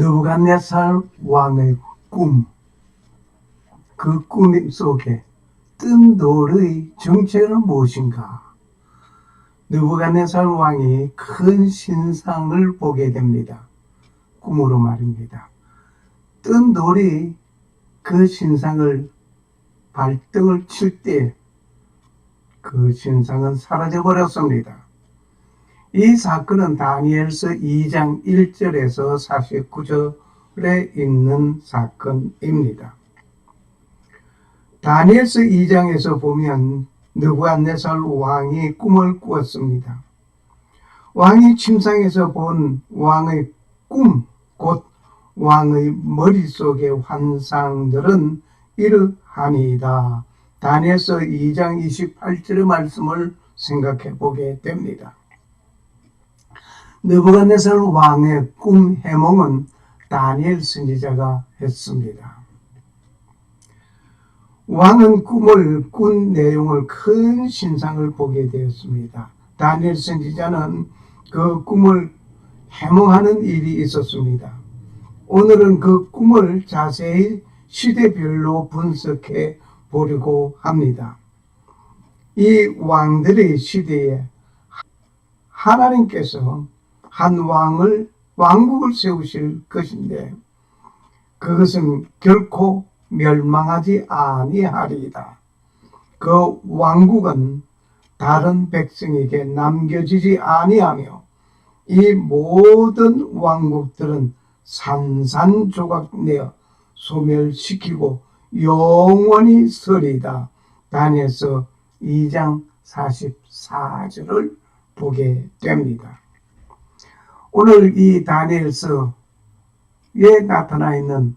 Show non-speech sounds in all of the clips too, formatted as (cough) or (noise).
느부갓네살 왕의 꿈, 그 꿈 속에 뜬 돌의 정체는 무엇인가? 느부갓네살 왕이 큰 신상을 보게 됩니다. 꿈으로 말입니다. 뜬 돌이 그 신상을 발등을 칠 때 그 신상은 사라져 버렸습니다. 이 사건은 다니엘서 2장 1절에서 49절에 있는 사건입니다. 다니엘서 2장에서 보면 느부갓네살 왕이 꿈을 꾸었습니다. 왕이 침상에서 본 왕의 꿈, 곧 왕의 머릿속의 환상들은 이러하니이다. 다니엘서 2장 28절의 말씀을 생각해 보게 됩니다. 느부갓네살 왕의 꿈 해몽은 다니엘 선지자가 했습니다. 왕은 꿈을 꾼 내용을 큰 신상을 보게 되었습니다. 다니엘 선지자는 그 꿈을 해몽하는 일이 있었습니다. 오늘은 그 꿈을 자세히 시대별로 분석해 보려고 합니다. 이 왕들의 시대에 하나님께서 한 왕을 왕국을 세우실 것인데 그것은 결코 멸망하지 아니하리이다. 그 왕국은 다른 백성에게 남겨지지 아니하며 이 모든 왕국들은 산산조각내어 소멸시키고 영원히 서리다. 다니엘서 2장 44절을 보게 됩니다. 오늘 이 다니엘서에 나타나 있는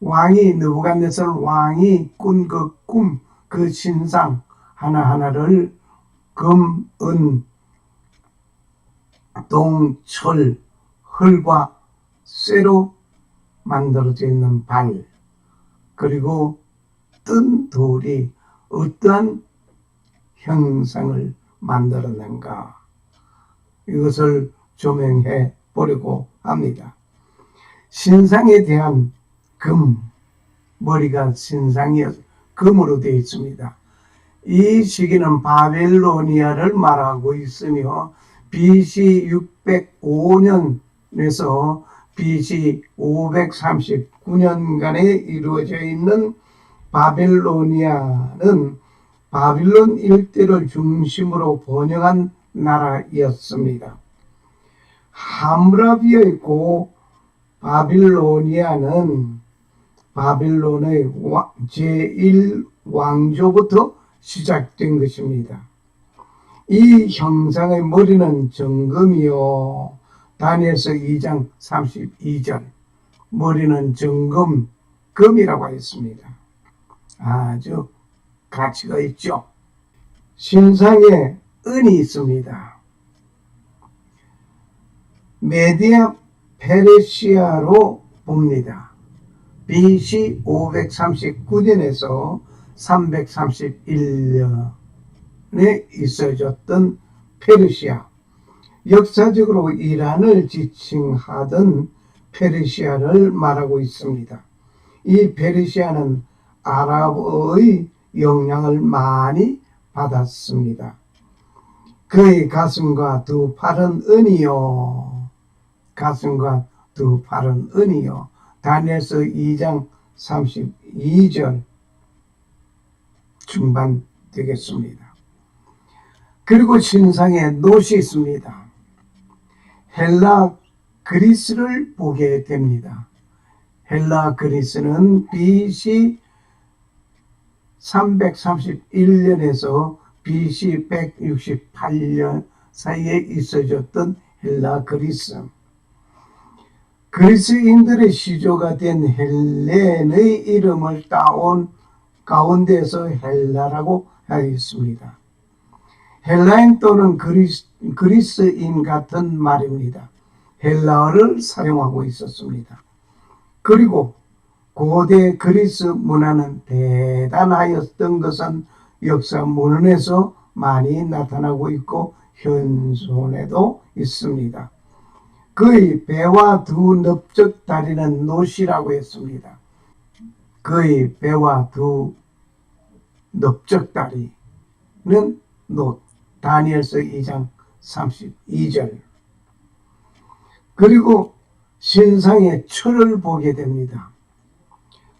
왕이 느부갓네살 왕이 꾼 그 꿈, 그 신상 하나하나를 금, 은, 동, 철, 흙과 쇠로 만들어져 있는 발, 그리고 뜬 돌이 어떠한 형상을 만들어낸가. 이것을 조명해 보려고 합니다. 신상에 대한 금, 머리가 신상이어 금으로 되어 있습니다. 이 시기는 바벨로니아를 말하고 있으며 BC 605년에서 BC 539년간에 이루어져 있는 바벨로니아는 바빌론 일대를 중심으로 번영한 나라였습니다. 하므라비의 고 바빌로니아는 바빌론의 제1왕조부터 시작된 것입니다. 이 형상의 머리는 정금이요. 다니엘서 2장 32절. 머리는 정금, 금이라고 하였습니다. 아주 가치가 있죠. 신상에 은이 있습니다. 메디아 페르시아로 봅니다. BC 539년에서 331년에 있어졌던 페르시아. 역사적으로 이란을 지칭하던 페르시아를 말하고 있습니다. 이 페르시아는 아랍의 영향을 많이 받았습니다. 그의 가슴과 두 팔은 은이요. 가슴과 두 팔은 은이요. 다니엘서 2장 32절 중반 되겠습니다. 그리고 신상에 노시 있습니다. 헬라 그리스를 보게 됩니다. 헬라 그리스는 BC 331년에서 BC 168년 사이에 있어졌던 헬라 그리스. 그리스인들의 시조가 된 헬렌의 이름을 따온 가운데서 헬라라고 하였습니다. 헬라인 또는 그리스, 그리스인 같은 말입니다. 헬라어를 사용하고 있었습니다. 그리고 고대 그리스 문화는 대단하였던 것은 역사 문헌에서 많이 나타나고 있고 현존에도 있습니다. 그의 배와 두 넓적 다리는 노시라고 했습니다. 그의 배와 두 넓적 다리는 노. 다니엘서 2장 32절. 그리고 신상의 철을 보게 됩니다.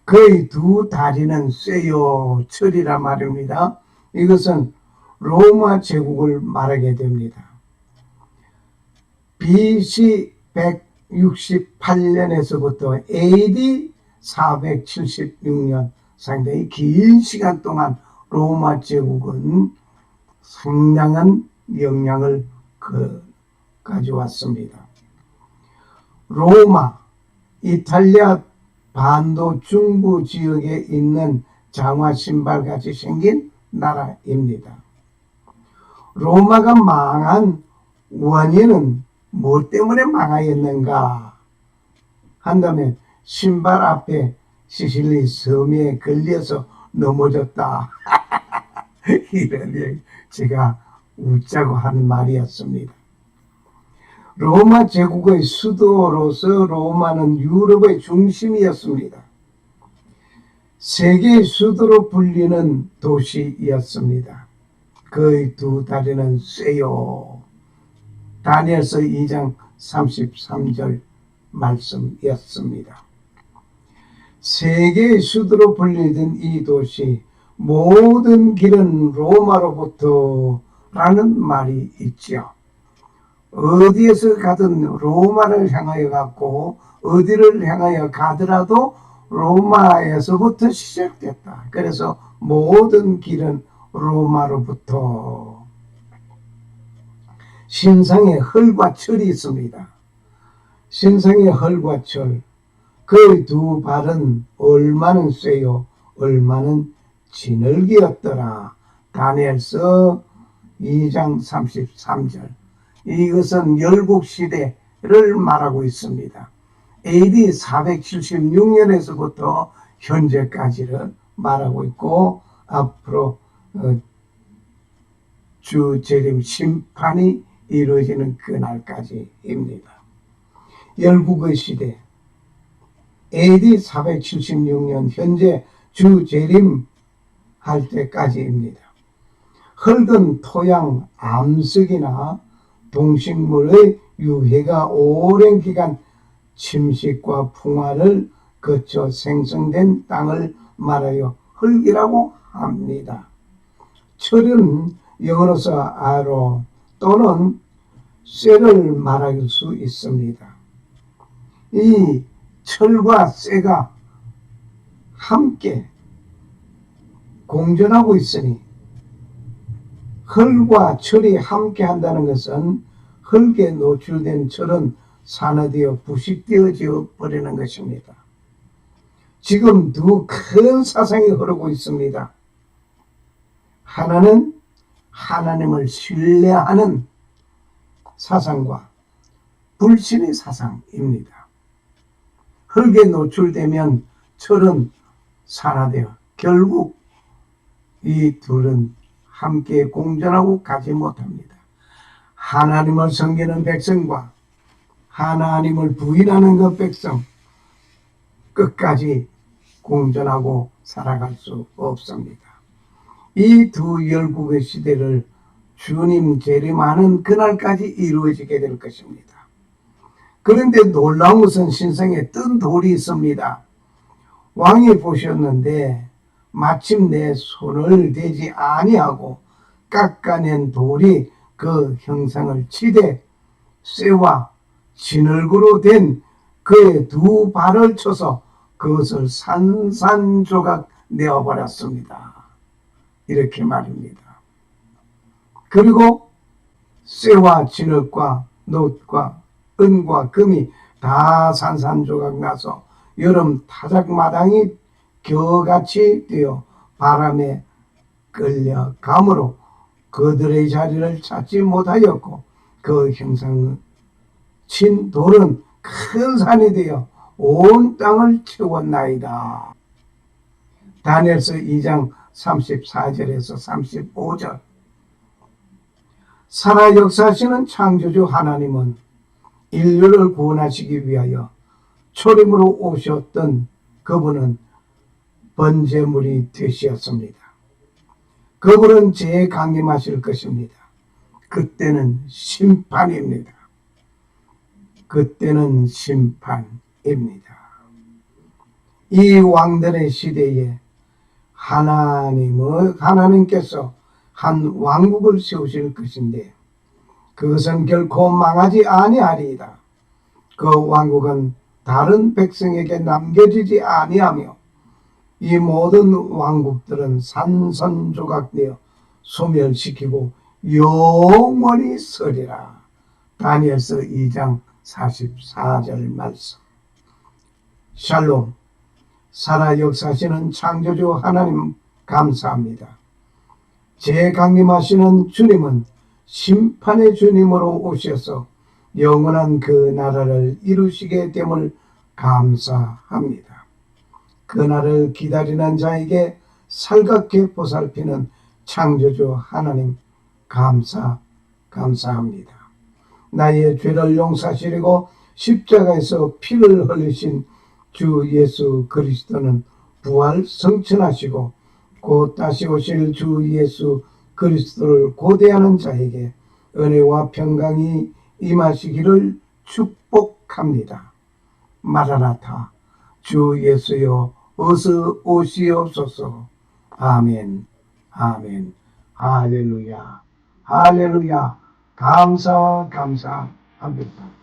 그의 두 다리는 쇠요 철이라 말입니다. 이것은 로마 제국을 말하게 됩니다. BC 168년에서부터 AD 476년 상당히 긴 시간 동안 로마 제국은 상당한 영향을 그 가져왔습니다. 로마, 이탈리아 반도 중부 지역에 있는 장화 신발 같이 생긴 나라입니다. 로마가 망한 원인은 뭐 때문에 망하였는가 한다면 신발 앞에 시실리 섬에 걸려서 넘어졌다. (laughs) 이런 얘기 제가 웃자고 한 말이었습니다. 로마 제국의 수도로서 로마는 유럽의 중심이었습니다. 세계의 수도로 불리는 도시였습니다. 그의 두 다리는 쇠요. 다니엘서 2장 33절 말씀이었습니다. 세계의 수도로 불리던 이 도시 모든 길은 로마로부터 라는 말이 있지요. 어디에서 가든 로마를 향하여 갔고 어디를 향하여 가더라도 로마에서부터 시작됐다. 그래서 모든 길은 로마로부터 신상의 헐과 철이 있습니다. 신상의 헐과 철, 그두 발은 얼마는 쇠요, 얼마는 진흙이었더라. 다니엘서 2장 33절. 이것은 열국 시대를 말하고 있습니다. AD 476년에서부터 현재까지를 말하고 있고 앞으로 어, 주 재림 심판이 이루어지는 그날까지입니다. 열국의 시대 AD 476년 현재 주 재림 할 때까지입니다. 흙은 토양, 암석이나 동식물의 유해가 오랜 기간 침식과 풍화를 거쳐 생성된 땅을 말하여 흙이라고 합니다. 철은 영어로서 아로 또는 쇠를 말할 수 있습니다. 이 철과 쇠가 함께 공존하고 있으니 흙과 철이 함께 한다는 것은 흙에 노출된 철은 산화되어 부식되어져 버리는 것입니다. 지금 두 큰 사상이 흐르고 있습니다. 하나는 하나님을 신뢰하는 사상과 불신의 사상입니다. 흙에 노출되면 철은 산화되어 결국 이 둘은 함께 공존하고 가지 못합니다. 하나님을 섬기는 백성과 하나님을 부인하는 그 백성 끝까지 공존하고 살아갈 수 없습니다. 이 두 열국의 시대를 주님 재림하는 그날까지 이루어지게 될 것입니다. 그런데 놀라운 것은 신성에 뜬 돌이 있습니다. 왕이 보셨는데 마침 내 손을 대지 아니하고 깎아낸 돌이 그 형상을 치되 쇠와 진흙으로 된 그의 두 발을 쳐서 그것을 산산조각 내어버렸습니다. 이렇게 말입니다. 그리고 쇠와 진흙과 놋과 은과 금이 다 산산조각 나서 여름 타작마당이 겨같이 되어 바람에 끌려 감으로 그들의 자리를 찾지 못하였고 그 형상은 친 돌은 큰 산이 되어 온 땅을 채웠나이다. 다니엘서 2장 34절에서 35절 살아 역사하시는 창조주 하나님은 인류를 구원하시기 위하여 초림으로 오셨던 그분은 번제물이 되셨습니다. 그분은 죄에 강림하실 것입니다. 그때는 심판입니다. 그때는 심판입니다. 이 왕들의 시대에 하나님의 하나님께서 한 왕국을 세우실 것인데 그것은 결코 망하지 아니하리이다. 그 왕국은 다른 백성에게 남겨지지 아니하며 이 모든 왕국들은 산산조각되어 소멸시키고 영원히 서리라. 다니엘서 2장 44절 말씀. 샬롬. 살아 역사하시는 창조주 하나님 감사합니다. 제 강림하시는 주님은 심판의 주님으로 오셔서 영원한 그 나라를 이루시게 됨을 감사합니다. 그날을 기다리는 자에게 살갑게 보살피는 창조주 하나님 감사 감사합니다. 나의 죄를 용서하시려고 십자가에서 피를 흘리신 주 예수 그리스도는 부활 성천하시고 곧 다시 오실 주 예수 그리스도를 고대하는 자에게 은혜와 평강이 임하시기를 축복합니다. 마라나타 주 예수여 어서 오시옵소서. 아멘. 아멘. 할렐루야. 할렐루야. 감사 감사 합니다.